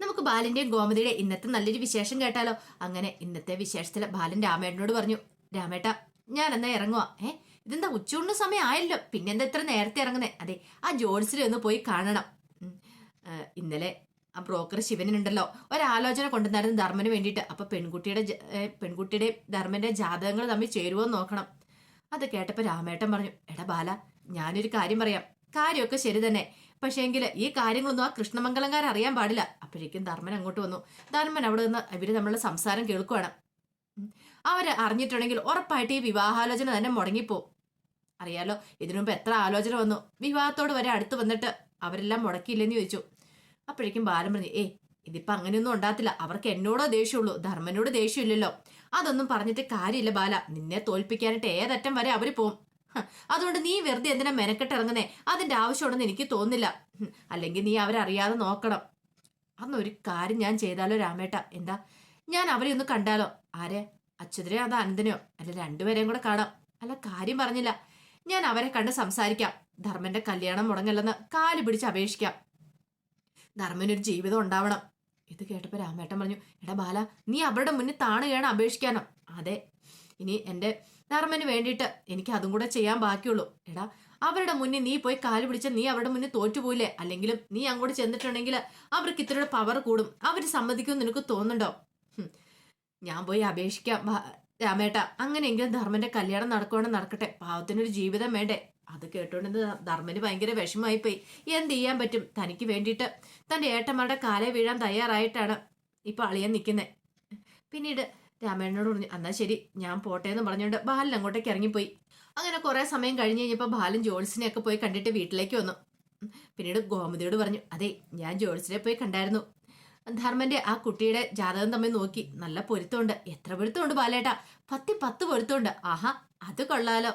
നമുക്ക് ബാലന്റെയും ഗോമതിയുടെ ഇന്നത്തെ നല്ലൊരു വിശേഷം കേട്ടാലോ? അങ്ങനെ ഇന്നത്തെ വിശേഷത്തിൽ ബാലൻ രാമേട്ടനോട് പറഞ്ഞു രാമേട്ട ഞാൻ എന്നാ ഇറങ്ങുവാ? ഏ ഇതെന്താ ഉച്ചയൂണിന് സമയം ആയല്ലോ പിന്നെന്താ ഇത്ര നേരത്തെ ഇറങ്ങുന്നേ? അതെ ആ ജോൺസിനെ ഒന്ന് പോയി കാണണം. ഇന്നലെ ആ ബ്രോക്കർ ശിവനുണ്ടല്ലോ ഒരാലോചന കൊണ്ടുവന്നായിരുന്നു ധർമ്മന് വേണ്ടിയിട്ട്. അപ്പൊ പെൺകുട്ടിയുടെ പെൺകുട്ടിയുടെ ധർമ്മന്റെ ജാതകങ്ങൾ തമ്മിൽ ചേരുവോന്ന് നോക്കണം. അത് കേട്ടപ്പോ രാമേട്ടൻ പറഞ്ഞു എടാ ബാല ഞാനൊരു കാര്യം പറയാം. കാര്യമൊക്കെ ശരി തന്നെ. പക്ഷേങ്കിൽ ഈ കാര്യങ്ങളൊന്നും ആ കൃഷ്ണമംഗലംകാർ അറിയാൻ പാടില്ല. അപ്പോഴേക്കും ധർമ്മൻ അങ്ങോട്ട് വന്നു. ധർമ്മൻ അവിടെ നിന്ന് ഇവർ നമ്മളുടെ സംസാരം കേൾക്കുവാണ്. അവർ അറിഞ്ഞിട്ടുണ്ടെങ്കിൽ ഉറപ്പായിട്ട് ഈ വിവാഹാലോചന തന്നെ മുടങ്ങിപ്പോ. അറിയാലോ ഇതിനു മുമ്പ് എത്ര ആലോചന വന്നു. വിവാഹത്തോട് വരെ അടുത്ത് വന്നിട്ട് അവരെല്ലാം മുടക്കിയില്ലെന്ന് ചോദിച്ചു. അപ്പോഴേക്കും ബാലൻ പറഞ്ഞു ഏ ഇതിപ്പോ അങ്ങനെയൊന്നും ഉണ്ടാകത്തില്ല. അവർക്ക് എന്നോടോ ദേഷ്യമുള്ളൂ ധർമ്മനോട് ദേഷ്യമില്ലല്ലോ. അതൊന്നും പറഞ്ഞിട്ട് കാര്യമില്ല ബാല. നിന്നെ തോൽപ്പിക്കാനായിട്ട് ഏതറ്റം വരെ അവർ പോവും. അതുകൊണ്ട് നീ വെറുതെ എന്തിനാ മെനക്കെട്ടിറങ്ങുന്നേ അതിന്റെ ആവശ്യമുണ്ടെന്ന് എനിക്ക് തോന്നുന്നില്ല. അല്ലെങ്കിൽ നീ അവരറിയാതെ നോക്കണം. അന്നൊരു കാര്യം ഞാൻ ചെയ്താലോ രാമേട്ട? എന്താ? ഞാൻ അവരെ ഒന്ന് കണ്ടാലോ? ആരെ? അച്യുതരെയോ അതോ അനന്തനെയോ? അല്ല രണ്ടുപേരെയും കൂടെ കാണാം. അല്ല കാര്യം പറഞ്ഞില്ല. ഞാൻ അവരെ കണ്ട് സംസാരിക്കാം. ധർമ്മന്റെ കല്യാണം മുടങ്ങല്ലെന്ന് കാൽ പിടിച്ച് അപേക്ഷിക്കാം. ധർമ്മനൊരു ജീവിതം ഉണ്ടാവണം. ഇത് കേട്ടപ്പോ രാമേട്ടൻ പറഞ്ഞു എടാ ബാല നീ അവരുടെ മുന്നിൽ താണുകയാണ് അപേക്ഷിക്കാനോ? അതെ ഇനി എന്റെ ധർമ്മന് വേണ്ടിയിട്ട് എനിക്ക് അതും കൂടെ ചെയ്യാൻ ബാക്കിയുള്ളൂ. എടാ അവരുടെ മുന്നിൽ നീ പോയി കാൽ പിടിച്ച നീ അവരുടെ മുന്നിൽ തോറ്റുപോയില്ലേ? അല്ലെങ്കിലും നീ അങ്ങോട്ട് ചെന്നിട്ടുണ്ടെങ്കിൽ അവർക്ക് ഇത്രയുടെ പവർ കൂടും. അവർ സമ്മതിക്കുമെന്ന് നിനക്ക് തോന്നുന്നുണ്ടോ? ഞാൻ പോയി അപേക്ഷിക്കാം രാമേട്ട. അങ്ങനെയെങ്കിലും ധർമ്മന്റെ കല്യാണം നടക്കുവാണ് നടക്കട്ടെ. പാവത്തിനൊരു ജീവിതം വേണ്ടേ? അത് കേട്ടോണ്ട് ധർമ്മന് ഭയങ്കര വിഷമമായി പോയി എന്ത് ചെയ്യാൻ പറ്റും? തനിക്ക് വേണ്ടിയിട്ട് തന്റെ ഏട്ടന്മാരുടെ കാലേ വീഴാൻ തയ്യാറായിട്ടാണ് ഇപ്പൊ അളിയൻ നിൽക്കുന്നത് പിന്നീട് രാമേണ്ണനോട് പറഞ്ഞു എന്നാ ശരി ഞാൻ പോട്ടെ എന്ന് പറഞ്ഞുകൊണ്ട് ബാലൻ അങ്ങോട്ടേക്ക് ഇറങ്ങിപ്പോയി. അങ്ങനെ കുറെ സമയം കഴിഞ്ഞ് കഴിഞ്ഞപ്പോൾ ബാലൻ ജോൾസിനെ ഒക്കെ പോയി കണ്ടിട്ട് വീട്ടിലേക്ക് വന്നു. പിന്നീട് ഗോമതിയോട് പറഞ്ഞു അതെ ഞാൻ ജോൾസിനെ പോയി കണ്ടായിരുന്നു. ധർമ്മന്റെ ആ കുട്ടിയുടെ ജാതകം തമ്മിൽ നോക്കി നല്ല പൊരുത്തമുണ്ട്. എത്ര പൊരുത്തമുണ്ട് ബാലേട്ടാ? പത്തി പത്ത് പൊരുത്തമുണ്ട്. ആഹാ അത് കൊള്ളാലോ.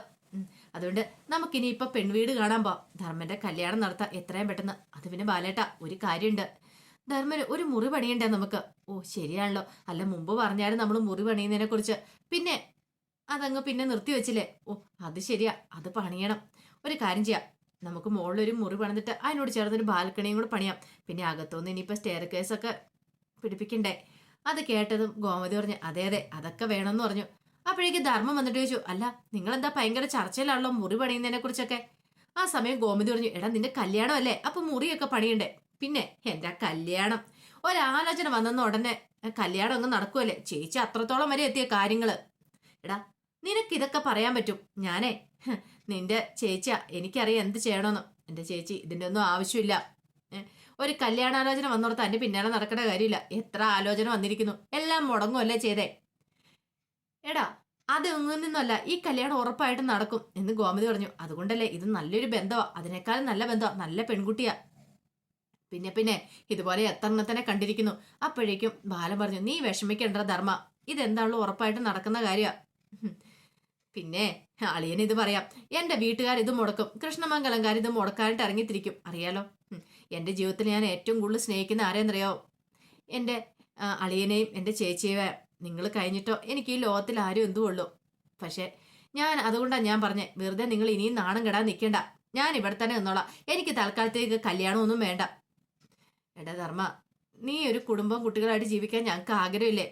അതുകൊണ്ട് നമുക്കിനി ഇപ്പൊ പെൺവീട് കാണാൻ പോവാം. ധർമ്മന്റെ കല്യാണം നടത്താം എത്രയും പെട്ടെന്ന്. അത് പിന്നെ ബാലേട്ടാ ഒരു കാര്യമുണ്ട്. ധർമ്മന് ഒരു മുറി പണിയണ്ടേ നമുക്ക്? ഓ ശരിയാണല്ലോ. അല്ല മുമ്പ് പറഞ്ഞാലും നമ്മൾ മുറി പണിയുന്നതിനെ കുറിച്ച് പിന്നെ അതങ്ങ് പിന്നെ നിർത്തി വെച്ചില്ലേ? ഓ അത് ശരിയാ. അത് പണിയണം. ഒരു കാര്യം ചെയ്യാം. നമുക്ക് മുകളിലൊരു മുറി പണിതിട്ട് അതിനോട് ചേർന്നൊരു ബാൽക്കണിയും കൂടെ പണിയാം. പിന്നെ അകത്തുനിന്ന് ഇനിയിപ്പോൾ സ്റ്റെയർ കേസൊക്കെ പിടിപ്പിക്കണ്ടേ? അത് കേട്ടതും ഗോമതി പറഞ്ഞു അതെ അതെ അതൊക്കെ വേണമെന്ന് പറഞ്ഞു. അപ്പോഴേക്ക് ധർമ്മം വന്നിട്ട് ചോദിച്ചു അല്ല നിങ്ങളെന്താ ഭയങ്കര ചർച്ചയിലാണല്ലോ മുറി പണിയുന്നതിനെ കുറിച്ചൊക്കെ ആ സമയം ഗോമതി പറഞ്ഞു എടാ നിന്റെ കല്യാണം അല്ലേ അപ്പൊ മുറിയൊക്കെ പണിയണ്ടേ? പിന്നെ എന്റെ കല്യാണം. ഒരാലോചന വന്നെന്ന ഉടനെ കല്യാണം അങ്ങ് നടക്കുമല്ലേ ചേച്ചി അത്രത്തോളം വരെ എത്തിയ കാര്യങ്ങൾ. എടാ നിനക്ക് ഇതൊക്കെ പറയാൻ പറ്റും. ഞാനേ നിന്റെ ചേച്ചിയാ. എനിക്കറിയാം എന്ത് ചെയ്യണമെന്ന് എന്റെ ചേച്ചി ഇതിന്റെ ഒന്നും ആവശ്യമില്ല. ഒരു കല്യാണാലോചന വന്നോടത്ത് അതിന്റെ പിന്നാലെ നടക്കേണ്ട കാര്യമില്ല. എത്ര ആലോചന വന്നിരിക്കുന്നു. എല്ലാം മുടങ്ങുമല്ലേ ചെയ്തേ? എടാ അത് നിന്നല്ല. ഈ കല്യാണം ഉറപ്പായിട്ടും നടക്കും എന്ന് ഗോമതി പറഞ്ഞു. അതുകൊണ്ടല്ലേ ഇത് നല്ലൊരു ബന്ധമാ അതിനേക്കാളും നല്ല ബന്ധമാ നല്ല പെൺകുട്ടിയാ. പിന്നെ പിന്നെ ഇതുപോലെ എത്ര എണ്ണത്തിനെ കണ്ടിരിക്കുന്നു. അപ്പോഴേക്കും ബാലൻ പറഞ്ഞു നീ വിഷമിക്കേണ്ട ധർമ്മ. ഇതെന്താണല്ലോ ഉറപ്പായിട്ട് നടക്കുന്ന കാര്യ. പിന്നെ അളിയൻ ഇത് പറയാം എന്റെ വീട്ടുകാർ ഇത് മുടക്കും. കൃഷ്ണമംഗലംകാർ ഇത് മുടക്കാനായിട്ട് ഇറങ്ങിത്തിരിക്കും. അറിയാലോ? എന്റെ ജീവിതത്തിൽ ഞാൻ ഏറ്റവും കൂടുതൽ സ്നേഹിക്കുന്ന ആരെന്നറിയോ? എന്റെ ആ, അളിയനെയും എന്റെ ചേച്ചിയെയും നിങ്ങൾ കഴിഞ്ഞിട്ടോ? എനിക്ക് ഈ ലോകത്തിൽ ആരും എന്തും ഉള്ളൂ. പക്ഷെ ഞാൻ അതുകൊണ്ടാണ് ഞാൻ പറഞ്ഞത് വെറുതെ നിങ്ങൾ ഇനിയും നാണം കെടാൻ നിൽക്കേണ്ട. ഞാൻ ഇവിടെ തന്നെ നിന്നോളാം. എനിക്ക് തൽക്കാലത്തേക്ക് കല്യാണമൊന്നും വേണ്ട. എടാ ധർമ്മ നീ ഒരു കുടുംബം കുട്ടികളായിട്ട് ജീവിക്കാൻ ഞങ്ങൾക്ക് ആഗ്രഹമില്ലേ?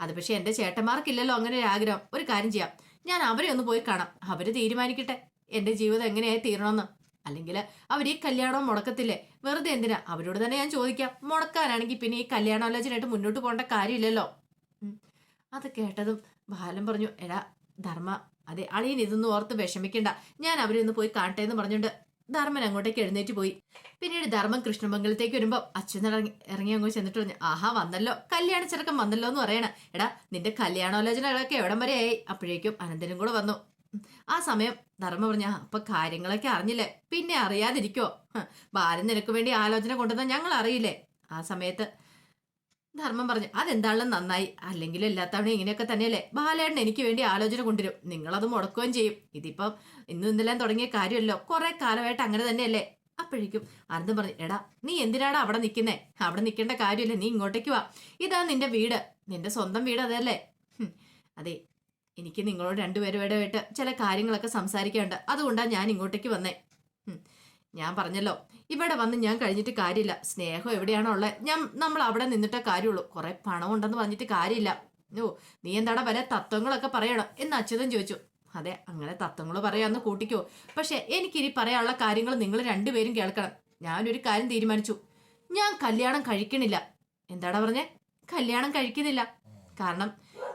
അത് പക്ഷേ എന്റെ ചേട്ടന്മാർക്കില്ലല്ലോ അങ്ങനെ ഒരു ആഗ്രഹം. ഒരു കാര്യം ചെയ്യാം. ഞാൻ അവരെ ഒന്ന് പോയി കാണാം. അവർ തീരുമാനിക്കട്ടെ. എന്റെ ജീവിതം എങ്ങനെയായി തീരണമെന്ന്. അല്ലെങ്കിൽ അവർ ഈ കല്യാണം മുടക്കത്തില്ലേ? വെറുതെ എന്തിനാ? അവരോട് തന്നെ ഞാൻ ചോദിക്കാം. മുടക്കാനാണെങ്കിൽ പിന്നെ ഈ കല്യാണാലോചനയായിട്ട് മുന്നോട്ട് പോകേണ്ട കാര്യമില്ലല്ലോ. അത് കേട്ടതും ബാലൻ പറഞ്ഞു എടാ ധർമ്മ അതെ അളിയൻ ഇതൊന്നും ഓർത്ത് വിഷമിക്കണ്ട. ഞാൻ അവരെ ഒന്ന് പോയി കാണട്ടെ എന്ന് പറഞ്ഞുകൊണ്ട് ധർമ്മൻ അങ്ങോട്ടേക്ക് എഴുന്നേറ്റ് പോയി. പിന്നീട് ധർമ്മം കൃഷ്ണമംഗലത്തേക്ക് വരുമ്പോ അച്ഛൻ ഇറങ്ങി ഇറങ്ങി അങ്ങോട്ട് ചെന്നിട്ട് പറഞ്ഞു ആഹാ വന്നല്ലോ. കല്യാണ ചെറുക്കം വന്നല്ലോ എന്ന് പറയണ. എടാ നിന്റെ കല്യാണാലോചനകളൊക്കെ എവിടം വരെ ആയി? അപ്പോഴേക്കും അനന്തനും കൂടെ വന്നു. ആ സമയം ധർമ്മ പറഞ്ഞ "ആ, അപ്പൊ കാര്യങ്ങളൊക്കെ അറിഞ്ഞില്ലേ? പിന്നെ അറിയാതിരിക്കോ? ബാലൻ നിനക്ക് വേണ്ടി ആലോചന കൊണ്ടുവന്ന ഞങ്ങൾ അറിയില്ലേ? ആ സമയത്ത് ധർമ്മം പറഞ്ഞു അതെന്താണെങ്കിലും നന്നായി. അല്ലെങ്കിൽ എല്ലാത്തവണ ഇങ്ങനെയൊക്കെ തന്നെയല്ലേ? ബാലേട്ടൻ എനിക്ക് വേണ്ടി ആലോചന കൊണ്ടുവരും. നിങ്ങളത് മുടക്കുകയും ചെയ്യും. ഇതിപ്പം ഇന്നും ഇന്നലെയും തുടങ്ങിയ കാര്യമല്ലോ. കുറെ കാലമായിട്ട് അങ്ങനെ തന്നെയല്ലേ? അപ്പോഴേക്കും അനന്തം പറഞ്ഞു എടാ നീ എന്തിനാണ് അവിടെ നിൽക്കുന്നേ? അവിടെ നിൽക്കേണ്ട കാര്യമില്ല. നീ ഇങ്ങോട്ടേക്ക് വാ. ഇതാ നിന്റെ വീട്. നിന്റെ സ്വന്തം വീട് അതല്ലേ? അതെ എനിക്ക് നിങ്ങളോട് രണ്ടുപേരുമായിട്ട് ചില കാര്യങ്ങളൊക്കെ സംസാരിക്കാനുണ്ട്. അതുകൊണ്ടാണ് ഞാൻ ഇങ്ങോട്ടേക്ക് വന്നേ. ഞാൻ പറഞ്ഞല്ലോ ഇവിടെ വന്ന് ഞാൻ കഴിഞ്ഞിട്ട് കാര്യമില്ല. സ്നേഹം എവിടെയാണോ ഉള്ളത്? ഞാൻ നമ്മൾ അവിടെ നിന്നിട്ടേ കാര്യമുള്ളൂ. കുറെ പണം ഉണ്ടെന്ന് പറഞ്ഞിട്ട് കാര്യമില്ല. ഓ നീ എന്താടാ വല്ല തത്വങ്ങളൊക്കെ പറയണം? എന്ന് അച്യുതൻ ചോദിച്ചു. അതെ അങ്ങനെ തത്വങ്ങൾ പറയാമെന്ന് കൂട്ടിക്കോ. പക്ഷെ എനിക്കിനി പറയാനുള്ള കാര്യങ്ങൾ നിങ്ങൾ രണ്ടുപേരും കേൾക്കണം. ഞാനൊരു കാര്യം തീരുമാനിച്ചു. ഞാൻ കല്യാണം കഴിക്കണില്ല. എന്താടാ പറഞ്ഞേ? കല്യാണം കഴിക്കുന്നില്ല. കാരണം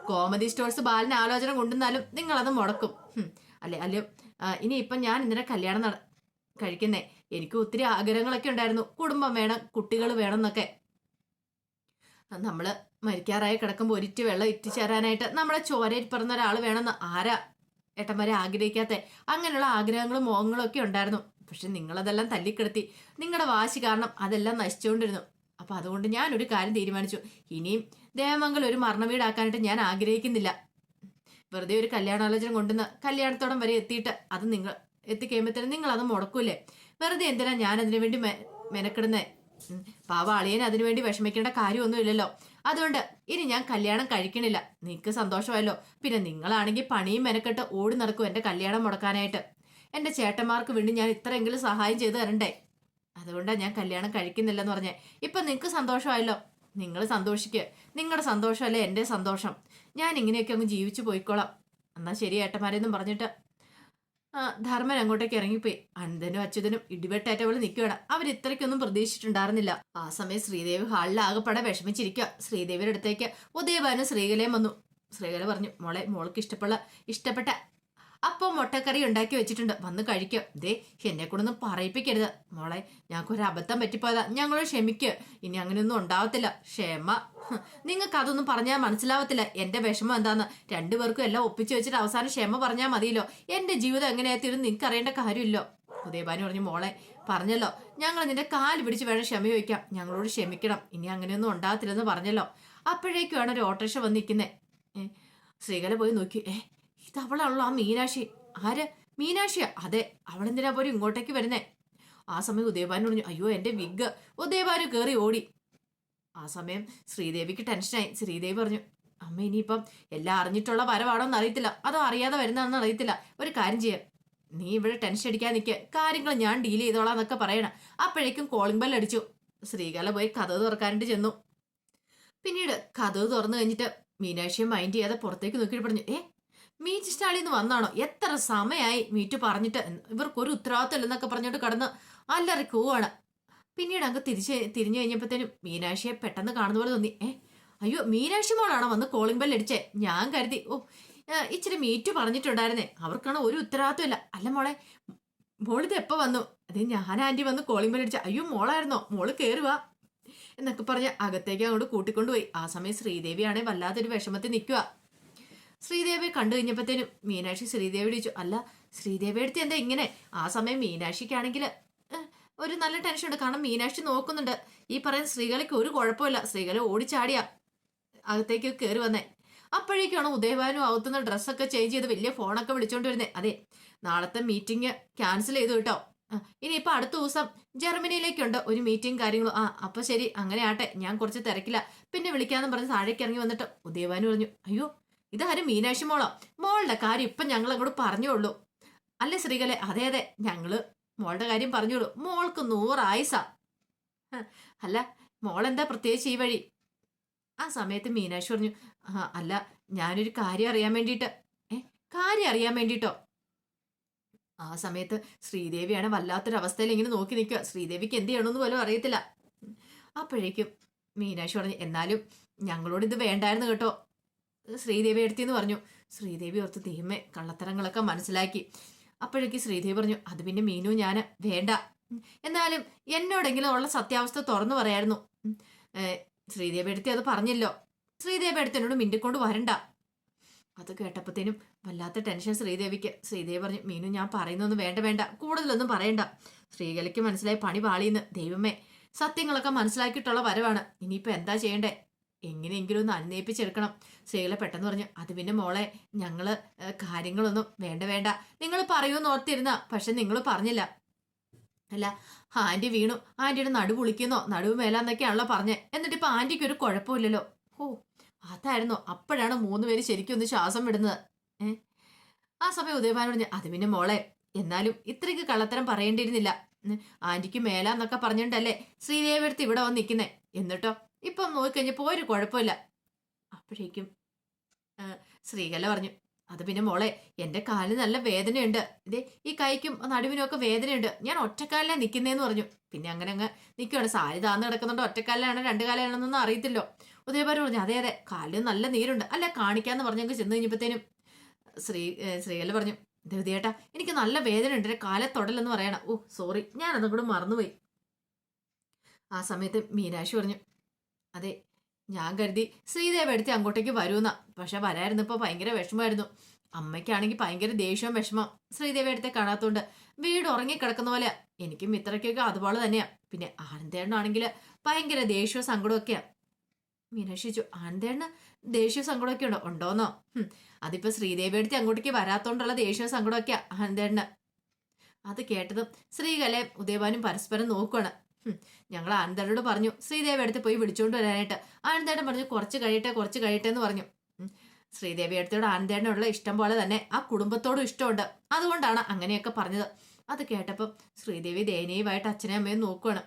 കോമഡി സ്റ്റോഴ്സ് ബാലിന് ആലോചന കൊണ്ടുവന്നാലും നിങ്ങളത് മുടക്കും. അല്ലെ അല്ലയോ ഇനി ഇപ്പം ഞാൻ ഇന്നലെ കല്യാണം നട കഴിക്കുന്നേ. എനിക്ക് ഒത്തിരി ആഗ്രഹങ്ങളൊക്കെ ഉണ്ടായിരുന്നു. കുടുംബം വേണം കുട്ടികൾ വേണം എന്നൊക്കെ നമ്മൾ മരിക്കാറായി കിടക്കുമ്പോൾ ഒരിറ്റ് വെള്ളം ഇറ്റിച്ചേരാനായിട്ട് നമ്മളെ ചോരയിൽ പിറന്ന ഒരാൾ വേണമെന്ന് ആരാ ഏട്ടന്മാരെ ആഗ്രഹിക്കാത്ത? അങ്ങനെയുള്ള ആഗ്രഹങ്ങളും മോഹങ്ങളും ഒക്കെ ഉണ്ടായിരുന്നു. പക്ഷെ നിങ്ങളതെല്ലാം തല്ലിക്കിടത്തി. നിങ്ങളുടെ വാശി കാരണം അതെല്ലാം നശിച്ചുകൊണ്ടിരുന്നു. അപ്പൊ അതുകൊണ്ട് ഞാൻ ഒരു കാര്യം തീരുമാനിച്ചു. ഇനിയും ദേവമംഗലം ഒരു മരണവീടാക്കാനായിട്ട് ഞാൻ ആഗ്രഹിക്കുന്നില്ല. വെറുതെ ഒരു കല്യാണാലോചന കൊണ്ടുവന്ന് കല്യാണത്തോടം വരെ എത്തിയിട്ട് അത് നിങ്ങൾ എത്തിക്കഴിയുമ്പോഴത്തേനും നിങ്ങൾ അത് മുടക്കൂലേ വെറുതെ എന്തിനാ ഞാൻ അതിനു വേണ്ടി മെനക്കിടുന്നേ? പാവ അളിയൻ അതിനു വേണ്ടി വിഷമിക്കേണ്ട കാര്യമൊന്നുമില്ലല്ലോ. അതുകൊണ്ട് ഇനി ഞാൻ കല്യാണം കഴിക്കണില്ല. നിനക്ക് സന്തോഷമായല്ലോ. പിന്നെ നിങ്ങളാണെങ്കിൽ പണിയും മെനക്കെട്ട് ഓടി നടക്കും എന്റെ കല്യാണം മുടക്കാനായിട്ട്. എന്റെ ചേട്ടന്മാർക്ക് വേണ്ടി ഞാൻ ഇത്രയെങ്കിലും സഹായം ചെയ്തു തരണ്ടേ? അതുകൊണ്ടാണ് ഞാൻ കല്യാണം കഴിക്കുന്നില്ലെന്ന് പറഞ്ഞേ. ഇപ്പൊ നിങ്ങൾക്ക് സന്തോഷമായല്ലോ. നിങ്ങൾ സന്തോഷിക്കുക നിങ്ങളുടെ സന്തോഷമല്ലേ എന്റെ സന്തോഷം? ഞാൻ ഇങ്ങനെയൊക്കെ അങ്ങ് ജീവിച്ചു പോയിക്കോളാം. എന്നാ ശരി ഏട്ടന്മാരെന്നും പറഞ്ഞിട്ട്. ധർമ്മൻ അങ്ങോട്ടേക്ക് ഇറങ്ങിപ്പോയി. അനന്തനും അച്യുതനും ഇടിവെട്ടേറ്റ പോലെ നിൽക്കുകയാണ് അവർ ഇത്രയ്ക്കൊന്നും പ്രതീക്ഷിച്ചിട്ടുണ്ടായിരുന്നില്ല. ആ സമയം ശ്രീദേവി ഹാളിൽ ആകെപ്പാടെ വിഷമിച്ചിരിക്കുക. ശ്രീദേവിയുടെ അടുത്തേക്ക് ഉദയഭാനും ശ്രീകലയും വന്നു. ശ്രീകല പറഞ്ഞു മോളെ മോൾക്ക് ഇഷ്ടപ്പെട്ട ഇഷ്ടപ്പെട്ട അപ്പം മുട്ടക്കറി ഉണ്ടാക്കി വെച്ചിട്ടുണ്ട്. വന്ന് കഴിക്കുക ദേ എന്നെ കൊണ്ടൊന്നും പറയിപ്പിക്കരുത്. മോളെ ഞങ്ങൾക്കൊരു അബദ്ധം പറ്റിപ്പോയതാ. ഞങ്ങളോട് ക്ഷമിക്കുക ഇനി അങ്ങനെയൊന്നും ഉണ്ടാവത്തില്ല. ക്ഷമ. നിങ്ങൾക്ക് അതൊന്നും പറഞ്ഞാൽ മനസ്സിലാവത്തില്ല. എന്റെ വിഷമം എന്താന്ന്? രണ്ടുപേർക്കും എല്ലാം ഒപ്പിച്ചു വെച്ചിട്ട് അവസാനം ക്ഷമ പറഞ്ഞാൽ മതിയല്ലോ. എന്റെ ജീവിതം എങ്ങനെയായിത്തീരും നിങ്ങൾക്ക് അറിയേണ്ട കാര്യമില്ലോ ഉദയഭാനു പറഞ്ഞു മോളെ പറഞ്ഞല്ലോ. ഞങ്ങൾ നിന്റെ കാൽ പിടിച്ച് വേണം ക്ഷമ ചോദിക്കാം ഞങ്ങളോട് ക്ഷമിക്കണം. ഇനി അങ്ങനെയൊന്നും ഉണ്ടാകത്തില്ലെന്ന് പറഞ്ഞല്ലോ. അപ്പോഴേക്കുമാണ് ഒരു ഓട്ടോറിക്ഷ വന്നിരിക്കുന്നത് ശ്രീകല പോയി നോക്കി. ഏ ഇത് അവളാണല്ലോ ആ മീനാക്ഷി. ആര്? മീനാക്ഷിയാ അതെ അവളെന്തിനാ പോലും ഇങ്ങോട്ടേക്ക് വരുന്നേ? ആ സമയം ഉദയഭാനു പറഞ്ഞു അയ്യോ എന്റെ വിഗ്. ഉദയഭാനു കയറി ഓടി. ആ സമയം ശ്രീദേവിക്ക് ടെൻഷനായി. ശ്രീദേവി പറഞ്ഞു അമ്മ ഇനിയിപ്പം എല്ലാം അറിഞ്ഞിട്ടുള്ള വരവാണോ എന്ന് അറിയത്തില്ല. അതോ അറിയാതെ വരുന്നതാണെന്ന് അറിയത്തില്ല. ഒരു കാര്യം ചെയ്യാം. നീ ഇവിടെ ടെൻഷൻ അടിക്കാൻ നിൽക്കുക കാര്യങ്ങൾ ഞാൻ ഡീൽ ചെയ്തോളാം എന്നൊക്കെ പറയണം. അപ്പോഴേക്കും കോളിംഗ് ബെൽ അടിച്ചു. ശ്രീകല പോയി കഥ തുറക്കാനായിട്ട് ചെന്നു. പിന്നീട് കഥ തുറന്നു കഴിഞ്ഞിട്ട് മീനാക്ഷിയെ മൈൻഡ് ചെയ്യാതെ പുറത്തേക്ക് നോക്കിയിട്ട് പറഞ്ഞു ഏ മീറ്റ് സ്റ്റാളിൽ നിന്ന് വന്നാണോ? എത്ര സമയമായി മീറ്റ് പറഞ്ഞിട്ട് ഇവർക്കൊരു ഉത്തരവാദിത്തം ഇല്ലെന്നൊക്കെ പറഞ്ഞിട്ട് കടന്ന് അല്ലറി കൂവാണ്. പിന്നീട് അങ്ങ് തിരിച്ച് തിരിഞ്ഞു കഴിഞ്ഞപ്പോഴത്തേനും മീനാക്ഷിയെ പെട്ടെന്ന് കാണുന്ന പോലെ തോന്നി. ഏ അയ്യോ മീനാക്ഷി മോളാണോ വന്ന് കോളിംഗ് ബെൽ അടിച്ചേ? ഞാൻ കരുതി. ഓ ഇച്ചിരി മീറ്റ് പറഞ്ഞിട്ടുണ്ടായിരുന്നേ. അവർക്കാണ് ഒരു ഉത്തരവാദിത്വം ഇല്ല അല്ല മോളെ മോളിത് എപ്പോൾ വന്നു? അതേ ഞാൻ ആന്റി വന്ന് കോളിംഗ് ബെൽ അടിച്ച അയ്യോ മോളായിരുന്നോ? മോൾ കയറുക എന്നൊക്കെ പറഞ്ഞ് അകത്തേക്ക് അങ്ങോട്ട് കൂട്ടിക്കൊണ്ടുപോയി. ആ സമയം ശ്രീദേവിയാണെ വല്ലാത്തൊരു വിഷമത്തിൽ നിൽക്കുക ശ്രീദേവിയെ കണ്ടു കഴിഞ്ഞപ്പോഴത്തേനും മീനാക്ഷി ശ്രീദേവി ചോദിച്ചു അല്ല ശ്രീദേവി അടുത്ത് എന്താ ഇങ്ങനെ? ആ സമയം മീനാക്ഷിക്കാണെങ്കിൽ ഒരു നല്ല ടെൻഷൻ ഉണ്ട്. കാരണം മീനാക്ഷി നോക്കുന്നുണ്ട്. ഈ പറയുന്ന സ്ത്രീകൾക്ക് ഒരു കുഴപ്പമില്ല. സ്ത്രീകളെ ഓടിച്ചാടിയാ അകത്തേക്ക് കയറി വന്നേ. അപ്പോഴേക്കാണ് ഉദയവാനും അകത്തുനിന്ന് ഡ്രസ്സൊക്കെ ചേഞ്ച് ചെയ്ത് വലിയ ഫോണൊക്കെ വിളിച്ചോണ്ട് വരുന്നേ അതെ നാളത്തെ മീറ്റിംഗ് ക്യാൻസൽ ചെയ്തു കേട്ടോ. ഇനിയിപ്പോൾ ഇനിയിപ്പോ അടുത്ത ദിവസം ജർമ്മനിയിലേക്കുണ്ട് ഒരു മീറ്റിംഗ് കാര്യങ്ങളും. ആ അപ്പം ശരി അങ്ങനെ ആട്ടെ ഞാൻ കുറച്ച് തിരക്കില്ല പിന്നെ വിളിക്കാമെന്ന് പറഞ്ഞ് താഴേക്ക് ഇറങ്ങി വന്നിട്ട് ഉദയവാനും പറഞ്ഞു അയ്യോ ഇതാരും മീനാക്ഷി മോളോ? മോളുടെ കാര്യം ഇപ്പൊ ഞങ്ങൾ അങ്ങോട്ട് പറഞ്ഞോളൂ അല്ലേ ശ്രീകലെ? അതെ അതെ. ഞങ്ങൾ മോളുടെ കാര്യം പറഞ്ഞോളൂ മോൾക്ക് നൂറായുസ അല്ല മോളെന്താ പ്രത്യേകിച്ച് ഈ വഴി? ആ സമയത്ത് മീനാക്ഷി പറഞ്ഞു ആ അല്ല ഞാനൊരു കാര്യം അറിയാൻ വേണ്ടിയിട്ട്. ഏ കാര്യം അറിയാൻ വേണ്ടിയിട്ടോ? ആ സമയത്ത് ശ്രീദേവിയാണ് വല്ലാത്തൊരവസ്ഥയിൽ ഇങ്ങനെ നോക്കി നിൽക്കുക. ശ്രീദേവിക്ക് എന്ത് ചെയ്യണമെന്ന് പോലും അറിയത്തില്ല. അപ്പോഴേക്കും മീനാക്ഷി പറഞ്ഞു എന്നാലും ഞങ്ങളോട് ഇത് വേണ്ടായിരുന്നു കേട്ടോ. ശ്രീദേവി എടുത്തിന്ന് പറഞ്ഞു. ശ്രീദേവി ഓർത്ത് ദൈവമേ കള്ളത്തരങ്ങളൊക്കെ മനസ്സിലാക്കി. അപ്പോഴേക്ക് ശ്രീദേവി പറഞ്ഞു അത് പിന്നെ മീനു ഞാൻ വേണ്ട. എന്നാലും എന്നോടെങ്കിലും ഉള്ള സത്യാവസ്ഥ തുറന്നു പറയായിരുന്നു. ശ്രീദേവി എടുത്തി അത് പറഞ്ഞല്ലോ. ശ്രീദേവി എടുത്ത് എന്നോട് മിണ്ടിക്കൊണ്ട് വരണ്ട. അത് കേട്ടപ്പോഴത്തേനും വല്ലാത്ത ടെൻഷൻ ശ്രീദേവിക്ക്. ശ്രീദേവി പറഞ്ഞു മീനു ഞാൻ പറയുന്നൊന്നും വേണ്ട വേണ്ട. കൂടുതലൊന്നും പറയണ്ട. ശ്രീകലയ്ക്ക് മനസ്സിലായി പണി പാളിയെന്ന് ദൈവമേ സത്യങ്ങളൊക്കെ മനസ്സിലാക്കിയിട്ടുള്ള വരവാണ്. ഇനിയിപ്പോൾ എന്താ ചെയ്യേണ്ടേ? എങ്ങനെയെങ്കിലും ഒന്ന് അന്വേഷിച്ചെടുക്കണം ശ്രീകല പെട്ടെന്ന് പറഞ്ഞു അത് പിന്നെ മോളെ ഞങ്ങൾ കാര്യങ്ങളൊന്നും വേണ്ട വേണ്ട. നിങ്ങൾ പറയൂന്ന് ഓർത്തിരുന്ന പക്ഷെ നിങ്ങൾ പറഞ്ഞില്ല. അല്ല ആന്റി വീണു. ആന്റിയുടെ നടു പൊളിക്കുന്നോ നടുവ് മേലാന്നൊക്കെയാണല്ലോ പറഞ്ഞേ. എന്നിട്ട് ഇപ്പൊ ആന്റിക്ക് ഒരു കുഴപ്പമില്ലല്ലോ. ഓ അതായിരുന്നു. അപ്പോഴാണ് മൂന്ന് പേര് ശരിക്കും ഒന്ന് ശ്വാസം വിടുന്നത്. ഏഹ് ആ സമയം ഉദയഭാൻ പറഞ്ഞു അത് പിന്നെ മോളെ. എന്നാലും ഇത്രയ്ക്ക് കള്ളത്തരം പറയേണ്ടിയിരുന്നില്ല. ആന്റിക്ക് മേലാന്നൊക്കെ പറഞ്ഞിട്ടല്ലേ ശ്രീദേവി അടുത്ത് ഇവിടെ വന്ന് നിൽക്കുന്നേ എന്നിട്ടോ ഇപ്പം നോക്കിക്കഴിഞ്ഞപ്പോ പോയൊരു കുഴപ്പമില്ല. അപ്പോഴേക്കും ശ്രീകല പറഞ്ഞു അത് പിന്നെ മോളെ എന്റെ കാലിന് നല്ല വേദനയുണ്ട്. ഇതേ ഈ കൈക്കും നടുവിനും ഒക്കെ വേദനയുണ്ട്. ഞാൻ ഒറ്റക്കാലിലാണ് നിൽക്കുന്നതെന്ന് പറഞ്ഞു. പിന്നെ അങ്ങനെ അങ്ങ് നിൽക്കുകയാണ് സാരി താന്ന് കിടക്കുന്നുണ്ട്. ഒറ്റക്കാലിലാണോ രണ്ട് കാലാണെന്നൊന്നും അറിയത്തില്ലോ. ഉദയഭാരം പറഞ്ഞു അതെ അതെ കാലിന് നല്ല നീരുണ്ട്. അല്ല കാണിക്കാന്ന് പറഞ്ഞെങ്കിൽ ചെന്ന് കഴിഞ്ഞപ്പോഴത്തേനും ശ്രീ ശ്രീകല പറഞ്ഞു ദേവതിയേട്ടാ എനിക്ക് നല്ല വേദന ഉണ്ട് എന്റെ കാലെ തൊടലെന്ന് പറയണം. ഓ സോറി ഞാനതും കൂടെ മറന്നുപോയി. ആ സമയത്ത് മീനാക്ഷി പറഞ്ഞു അതെ ഞാൻ കരുതി ശ്രീദേവ് എടുത്ത് അങ്ങോട്ടേക്ക് വരുമെന്നാ. പക്ഷെ വരായിരുന്നപ്പോൾ ഭയങ്കര വിഷമമായിരുന്നു. അമ്മയ്ക്കാണെങ്കിൽ ഭയങ്കര ദേഷ്യവും വിഷമം ശ്രീദേവി അടുത്തെ കാണാത്തോണ്ട്. വീട് ഉറങ്ങിക്കിടക്കുന്ന പോലെ എനിക്കും ഇത്രയ്ക്കൊക്കെ അതുപോലെ തന്നെയാ. പിന്നെ ആനന്ദേണ്ണാണെങ്കിൽ ഭയങ്കര ദേഷ്യവും സങ്കടമൊക്കെയാ. ചോദിച്ചു ആനന്ദേണ്ണ ദേഷ്യവും സങ്കടമൊക്കെ ഉണ്ടോ? ഉണ്ടോന്നോ? അതിപ്പോ ശ്രീദേവി അങ്ങോട്ടേക്ക് വരാത്തോണ്ടുള്ള ദേഷ്യവും സങ്കടമൊക്കെയാ ആനന്ദേണ്ണ. അത് കേട്ടതും ശ്രീകലയും ഉദയവാനും പരസ്പരം നോക്കുവാണ്. ഹും, ഞങ്ങൾ ആനന്ദേട്ടനോട് പറഞ്ഞു ശ്രീദേവി അടുത്ത് പോയി വിളിച്ചുകൊണ്ട് വരാനായിട്ട്. ആനന്ദേട്ടൻ പറഞ്ഞു കുറച്ച് കഴിയട്ടെ കുറച്ച് കഴിയട്ടെ എന്ന് പറഞ്ഞു. ശ്രീദേവി അടുത്തോട് ആനന്ദേട്ടനുള്ള ഇഷ്ടം പോലെ തന്നെ ആ കുടുംബത്തോടും ഇഷ്ടമുണ്ട്. അതുകൊണ്ടാണ് അങ്ങനെയൊക്കെ പറഞ്ഞത്. അത് കേട്ടപ്പം ശ്രീദേവി ദയനീയമായിട്ട് അച്ഛനെ അമ്മയും നോക്കുവാണ്.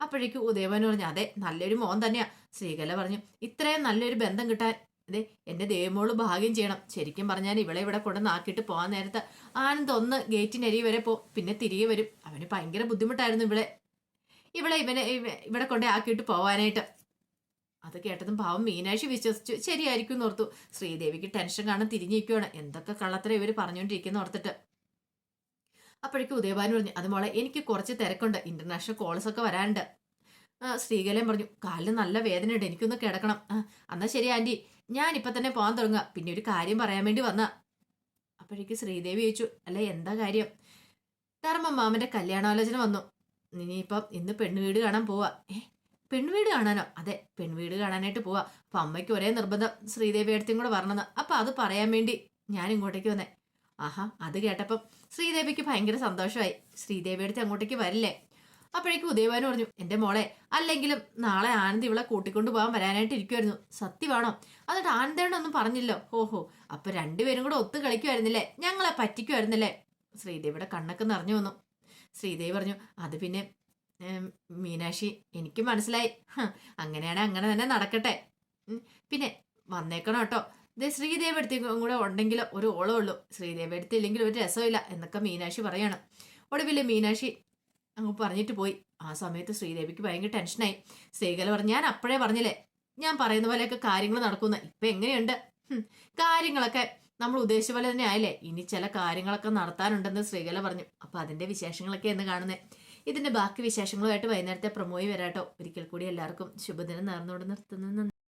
അപ്പോഴേക്കും ഉദയവൻ പറഞ്ഞു അതെ നല്ലൊരു മോൻ തന്നെയാ. ശ്രീകല പറഞ്ഞു ഇത്രയും നല്ലൊരു ബന്ധം കിട്ടാൻ അതെ എന്റെ ദേവമോൾ ഭാഗ്യം ചെയ്യണം. ശരിക്കും പറഞ്ഞാൽ ഇവളെ ഇവിടെ കൊണ്ടുവന്നാക്കിയിട്ട് പോകാൻ നേരത്ത് ആനന്ദ് ഒന്ന് ഗേറ്റിനരി വരെ പോ പിന്നെ തിരികെ വരും. അവന് ഭയങ്കര ബുദ്ധിമുട്ടായിരുന്നു ഇവിടെ ഇവളെ ഇവനെ ഇവിടെ കൊണ്ടേ ആക്കിയിട്ട് പോവാനായിട്ട്. അത് കേട്ടതും പാവം മീനാക്ഷി വിശ്വസിച്ചു. ശരിയായിരിക്കും എന്ന് ഓർത്തു. ശ്രീദേവിക്ക് ടെൻഷൻ കാണാൻ തിരിഞ്ഞിരിക്കുവാണ്. എന്തൊക്കെ കള്ളത്തര ഇവർ പറഞ്ഞുകൊണ്ടിരിക്കുന്ന ഓർത്തിട്ട്. അപ്പോഴേക്കും ഉദയഭാനു പറഞ്ഞു അത് മോളെ എനിക്ക് കുറച്ച് തിരക്കുണ്ട്. ഇന്റർനാഷണൽ കോൾസ് ഒക്കെ വരാനുണ്ട്. ശ്രീകലയും പറഞ്ഞു കാലിന് നല്ല വേദനയുണ്ട്. എനിക്കൊന്ന് കിടക്കണം. എന്നാ ശരി ആന്റി. ഞാൻ ഇപ്പൊ തന്നെ പോകാൻ തുടങ്ങുക പിന്നെ ഒരു കാര്യം പറയാൻ വേണ്ടി വന്ന. അപ്പോഴേക്ക് ശ്രീദേവി ചോദിച്ചു അല്ല എന്താ കാര്യം? ധർമ്മ മാമന്റെ കല്യാണാലോചന വന്നു. ഇനിയിപ്പം ഇന്ന് പെണ്ണുവീട് കാണാൻ പോവാ. ഏ പെൺവീട് കാണാനോ? അതെ പെൺവീട് കാണാനായിട്ട് പോവാ. അപ്പൊ അമ്മയ്ക്ക് ഒരേ നിർബന്ധം. ശ്രീദേവി അടുത്തും കൂടെ വരണമെന്ന്. അപ്പൊ അത് പറയാൻ വേണ്ടി ഞാൻ ഇങ്ങോട്ടേക്ക് വന്നേ. ആഹാ അത് കേട്ടപ്പം ശ്രീദേവിക്ക് ഭയങ്കര സന്തോഷമായി. ശ്രീദേവി അടുത്ത് അങ്ങോട്ടേക്ക് വരില്ലേ? അപ്പോഴേക്കും ഉദയവാനും പറഞ്ഞു എന്റെ മോളെ അല്ലെങ്കിലും നാളെ ആനന്ദ് ഇവളെ കൂട്ടിക്കൊണ്ട് പോകാൻ വരാനായിട്ട് ഇരിക്കുമായിരുന്നു സത്യമാണോ? എന്നിട്ട് ഒന്നും പറഞ്ഞില്ലോ. ഓഹോ അപ്പൊ രണ്ടുപേരും കൂടെ ഒത്തു കളിക്കുമായിരുന്നില്ലേ ഞങ്ങളെ പറ്റിക്കുമായിരുന്നില്ലേ ശ്രീദേവിയുടെ കണ്ണൊക്കെ നിറഞ്ഞു വന്നു. ശ്രീദേവി പറഞ്ഞു അത് പിന്നെ മീനാക്ഷി എനിക്ക് മനസ്സിലായി. അങ്ങനെയാണെ അങ്ങനെ തന്നെ നടക്കട്ടെ. പിന്നെ വന്നേക്കണം കേട്ടോ. ഇത് ശ്രീദേവി എടുത്തേക്കും കൂടെ ഉണ്ടെങ്കിൽ ഒരു ഓളം ഉള്ളൂ. ശ്രീദേവി എടുത്തില്ലെങ്കിൽ ഒരു രസമില്ല എന്നൊക്കെ മീനാക്ഷി പറയാണ്. ഒടുവിൽ മീനാക്ഷി അങ്ങ് പറഞ്ഞിട്ട് പോയി. ആ സമയത്ത് ശ്രീദേവിക്ക് ഭയങ്കര ടെൻഷനായി. ശ്രീകല പറഞ്ഞു ഞാൻ അപ്പോഴേ പറഞ്ഞില്ലേ? ഞാൻ പറയുന്ന പോലെയൊക്കെ കാര്യങ്ങൾ നടക്കുന്ന. ഇപ്പൊ എങ്ങനെയുണ്ട്? കാര്യങ്ങളൊക്കെ നമ്മൾ ഉദ്ദേശിച്ച പോലെ തന്നെ ആയില്ലേ? ഇനി ചില കാര്യങ്ങളൊക്കെ നടത്താനുണ്ടെന്ന് ശ്രീകല പറഞ്ഞു. അപ്പൊ അതിന്റെ വിശേഷങ്ങളൊക്കെ എന്ന് കാണുന്നത് ഇതിന്റെ ബാക്കി വിശേഷങ്ങളുമായിട്ട് വൈകുന്നേരത്തെ പ്രമോയി വരാട്ടോ. ഒരിക്കൽ കൂടി എല്ലാവർക്കും ശുഭദിനം നേർന്നോട് നിർത്തുന്നു.